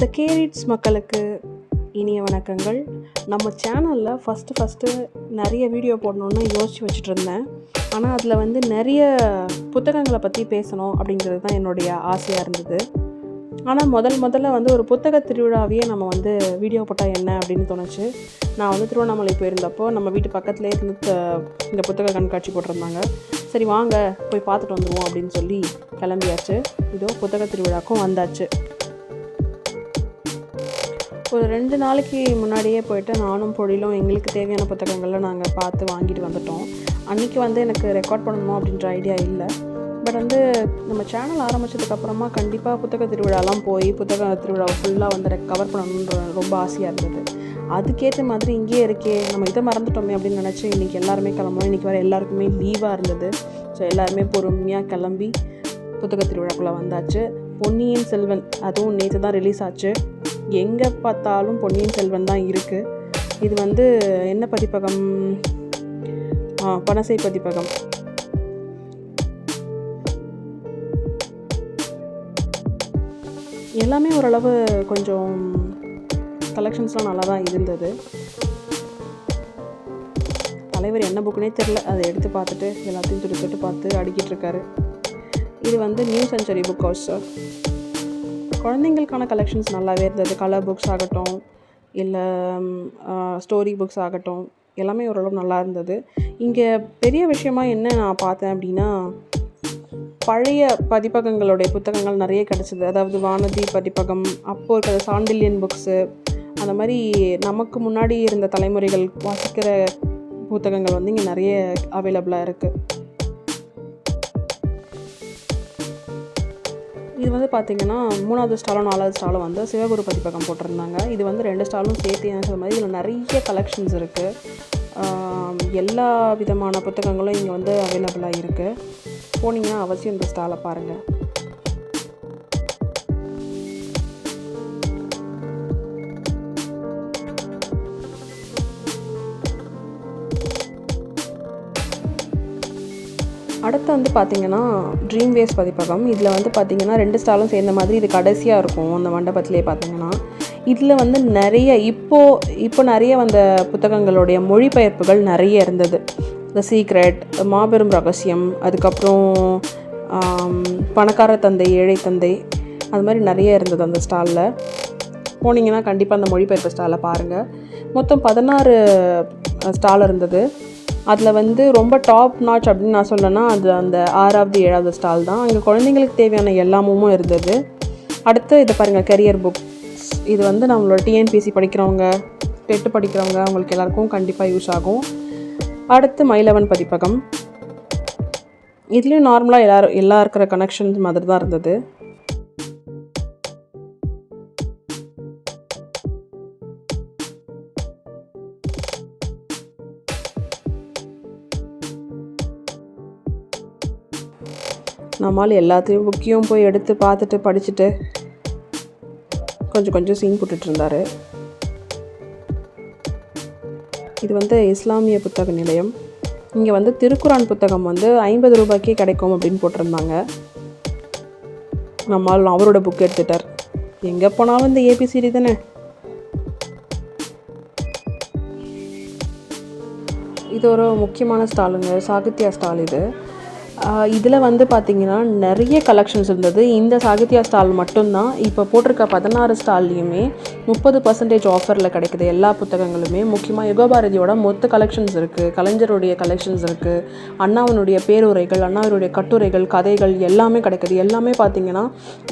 த கேரிட்ஸ் மக்களுக்கு இனிய வணக்கங்கள். நம்ம சேனலில் ஃபஸ்ட்டு ஃபஸ்ட்டு நிறைய வீடியோ போடணுன்னு யோசித்து வச்சுட்டு இருந்தேன். ஆனால் அதில் வந்து நிறைய புத்தகங்களை பற்றி பேசணும் அப்படிங்கிறது தான் என்னுடைய ஆசையாக இருந்தது. ஆனால் முதல் முதல்ல வந்து ஒரு புத்தக திருவிழாவையே நம்ம வந்து வீடியோ போட்டால் என்ன அப்படின்னு தோணுச்சு. நான் வந்து திருவண்ணாமலை போயிருந்தப்போ நம்ம வீட்டு பக்கத்துலேயே இருந்து இந்த புத்தக கண்காட்சி போட்டிருந்தாங்க. சரி வாங்க போய் பார்த்துட்டு வந்துடுவோம் அப்படின்னு சொல்லி கிளம்பியாச்சு. இதோ புத்தக திருவிழாக்கும் வந்தாச்சு. ஒரு ரெண்டு நாளைக்கு முன்னாடியே போயிட்டு நானும் பொழிலும் எங்களுக்கு தேவையான புத்தகங்கள்லாம் நாங்கள் பார்த்து வாங்கிட்டு வந்துட்டோம். அன்றைக்கி வந்து எனக்கு ரெக்கார்ட் பண்ணணும் அப்படின்ற ஐடியா இல்லை. பட் வந்து நம்ம சேனல் ஆரம்பிச்சதுக்கப்புறமா கண்டிப்பாக புத்தக திருவிழாலாம் போய் புத்தக திருவிழாவை ஃபுல்லாக வந்து கவர் பண்ணணுன்ற ரொம்ப ஆசையாக இருந்தது. அதுக்கேற்ற மாதிரி இங்கேயே இருக்கே நம்ம இதை மறந்துட்டோமே அப்படின்னு நினச்சி இன்றைக்கி எல்லாருமே கிளம்பணும் இன்றைக்கி வர எல்லாருக்குமே லீவாக இருந்தது. ஸோ எல்லாருமே பொறுமையாக கிளம்பி புத்தக திருவிழாக்குள்ளே வந்தாச்சு. பொன்னியின் செல்வன் அதுவும் நேற்று தான் ரிலீஸ் ஆச்சு. எங்கே பார்த்தாலும் பொன்னியின் செல்வன் தான் இருக்குது இது வந்து என்ன பதிப்பகம்? பனசை பதிப்பகம். எல்லாமே ஓரளவு கொஞ்சம் கலெக்ஷன்ஸ்லாம் நல்லா தான் இருந்தது. தலைவர் என்ன புக்குனே தெரில. அதை எடுத்து பார்த்துட்டு எல்லாத்தையும் துடி பார்த்து அடிக்கிட்டு இருக்காரு. இது வந்து நியூ செஞ்சுரி புக் ஹவுஸ் குழந்தைங்களுக்கான கலெக்ஷன்ஸ் நல்லாவே இருந்தது. கலர் புக்ஸ் ஆகட்டும் இல்லை ஸ்டோரி புக்ஸ் ஆகட்டும் எல்லாமே ஓரளவு நல்லா இருந்தது. இங்கே பெரிய விஷயமா என்ன நான் பார்த்தேன் அப்படின்னா பழைய பதிப்பகங்களுடைய புத்தகங்கள் நிறைய கிடச்சிது. அதாவது வானதி பதிப்பகம் அப்போது இருக்கிற சாண்டில்யன் புக்ஸு அந்த மாதிரி நமக்கு முன்னாடி இருந்த தலைமுறைகள் வாசிக்கிற புத்தகங்கள் வந்து இங்கே நிறைய அவைலபிளாக இருக்குது இது வந்து பார்த்தீங்கன்னா மூணாவது ஸ்டாலும் நாலாவது ஸ்டாலும் வந்து சிவகுரு பதிப்பகம் போட்டிருந்தாங்க. இது வந்து ரெண்டு ஸ்டாலும் சேர்த்து என்ன மாதிரி இதில் நிறைய கலெக்ஷன்ஸ் இருக்குது எல்லா விதமான புத்தகங்களும் இங்கே வந்து அவைலபிளாக இருக்குது போனீங்கன்னா அவசியம் இந்த ஸ்டாலை பாருங்கள் அடுத்து வந்து பார்த்தீங்கன்னா ட்ரீம் வேஸ் பதிப்பகம். இதில் வந்து பார்த்தீங்கன்னா ரெண்டு ஸ்டாலும் சேர்ந்த மாதிரி இது கடைசியாக இருக்கும் அந்த மண்டபத்திலே பார்த்தீங்கன்னா இதில் வந்து நிறைய இப்போது இப்போ நிறைய வந்த புத்தகங்களுடைய மொழிபெயர்ப்புகள் நிறைய இருந்தது. த சீக்ரெட் மாபெரும் ரகசியம் அதுக்கப்புறம் பணக்கார தந்தை ஏழை தந்தை அது மாதிரி நிறைய இருந்தது அந்த ஸ்டாலில். போனீங்கன்னா கண்டிப்பாக அந்த மொழிபெயர்ப்பு ஸ்டாலை பாருங்கள் மொத்தம் பதினாறு ஸ்டால் இருந்தது. அதில் வந்து ரொம்ப டாப் நாச் அப்படின்னு நான் சொல்லணும்னா அது அந்த ஆறாவது ஏழாவது ஸ்டால் தான். அங்கே குழந்தைங்களுக்கு தேவையான எல்லாமும் இருந்தது. அடுத்து இதை பாருங்கள் கெரியர் புக்ஸ் இது வந்து நம்மளோட டிஎன்பிசி படிக்கிறவங்க டெட்டு படிக்கிறவங்க அவங்களுக்கு எல்லாருக்கும் கண்டிப்பாக யூஸ் ஆகும். அடுத்து மயிலவன் பதிப்பகம். இதுலேயும் நார்மலாக எல்லாரும் எல்லா இருக்கிற கனெக்ஷன்ஸ் மாதிரி தான் இருந்தது. நம்மால் எல்லாத்தையும் புக்கியும் போய் எடுத்து பார்த்துட்டு படிச்சுட்டு கொஞ்சம் கொஞ்சம் சீன் போட்டுட்டு இது வந்து இஸ்லாமிய புத்தக நிலையம். இங்கே வந்து திருக்குரான் புத்தகம் வந்து ஐம்பது ரூபாய்க்கே கிடைக்கும் அப்படின்னு போட்டிருந்தாங்க. நம்மால் அவரோட புக் எடுத்துட்டார். எங்கே போனாலும் இந்த ஏபிசிடி தானே? இது ஒரு முக்கியமான ஸ்டாலுங்க சாகித்யா ஸ்டால் இது. இதில் வந்து பார்த்திங்கன்னா நிறைய கலெக்ஷன்ஸ் இருந்தது. இந்த சாகித்யா ஸ்டால் மட்டும்தான். இப்போ போட்டிருக்க பதினாறு ஸ்டால்லையுமே முப்பது பர்சன்டேஜ் ஆஃபரில் கிடைக்குது. எல்லா புத்தகங்களுமே. முக்கியமாக யுகபாரதியோட மொத்த கலெக்ஷன்ஸ் இருக்குது கலைஞருடைய கலெக்ஷன்ஸ் இருக்குது அண்ணாவனுடைய பேருரைகள் அண்ணாவனுடைய கட்டுரைகள் கதைகள் எல்லாமே கிடைக்குது. எல்லாமே பார்த்தீங்கன்னா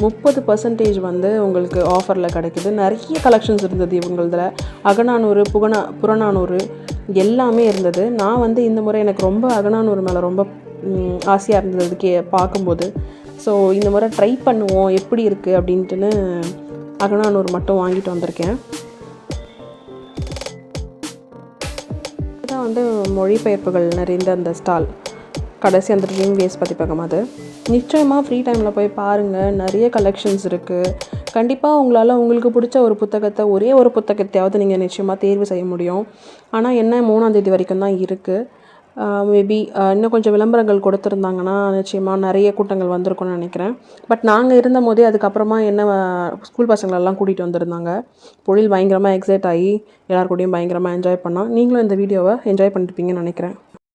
முப்பது பர்சன்டேஜ் வந்து உங்களுக்கு ஆஃபரில் கிடைக்குது. நிறைய கலெக்ஷன்ஸ் இருந்தது இவங்களதில். அகநானூறு புகனா புறநானூறு எல்லாமே இருந்தது. நான் வந்து இந்த முறை எனக்கு ரொம்ப அகநானூறு மேலே ரொம்ப ஆசையாக இருந்தது கே பார்க்கும்போது. ஸோ இந்த முறை ட்ரை பண்ணுவோம் எப்படி இருக்குது அப்படின்ட்டுன்னு அகநானூறு மட்டும் வாங்கிட்டு வந்திருக்கேன். இதுதான் வந்து மொழிபெயர்ப்புகள் நிறைந்த அந்த ஸ்டால் கடைசி அந்த ட்ரீம் வேஸ் பதிப்பகம் அது நிச்சயமாக ஃப்ரீ டைமில் போய் பாருங்கள் நிறைய கலெக்ஷன்ஸ் இருக்குது கண்டிப்பாக உங்களால் உங்களுக்கு பிடிச்ச ஒரு புத்தகத்தை ஒரே ஒரு புத்தகத்தையாவது நீங்கள் நிச்சயமாக தேர்வு செய்ய முடியும். ஆனால் என்ன மூணாந்தேதி வரைக்கும் தான் இருக்குது மேபி இன்னும் கொஞ்சம் விளம்பரங்கள் கொடுத்துருந்தாங்கன்னா நிச்சயமாக நிறைய கூட்டங்கள் வந்திருக்கும்னு நினைக்கிறேன். பட் நாங்கள் இருந்த போதே அதுக்கப்புறமா என்ன ஸ்கூல் பசங்களெல்லாம் கூட்டிகிட்டு வந்திருந்தாங்க. பொழில் பயங்கரமாக எக்ஸைட் ஆகி எல்லாருக்கூடையும் பயங்கரமாக என்ஜாய் பண்ணால் நீங்களும் இந்த வீடியோவை என்ஜாய் பண்ணிருப்பீங்கன்னு நினைக்கிறேன்.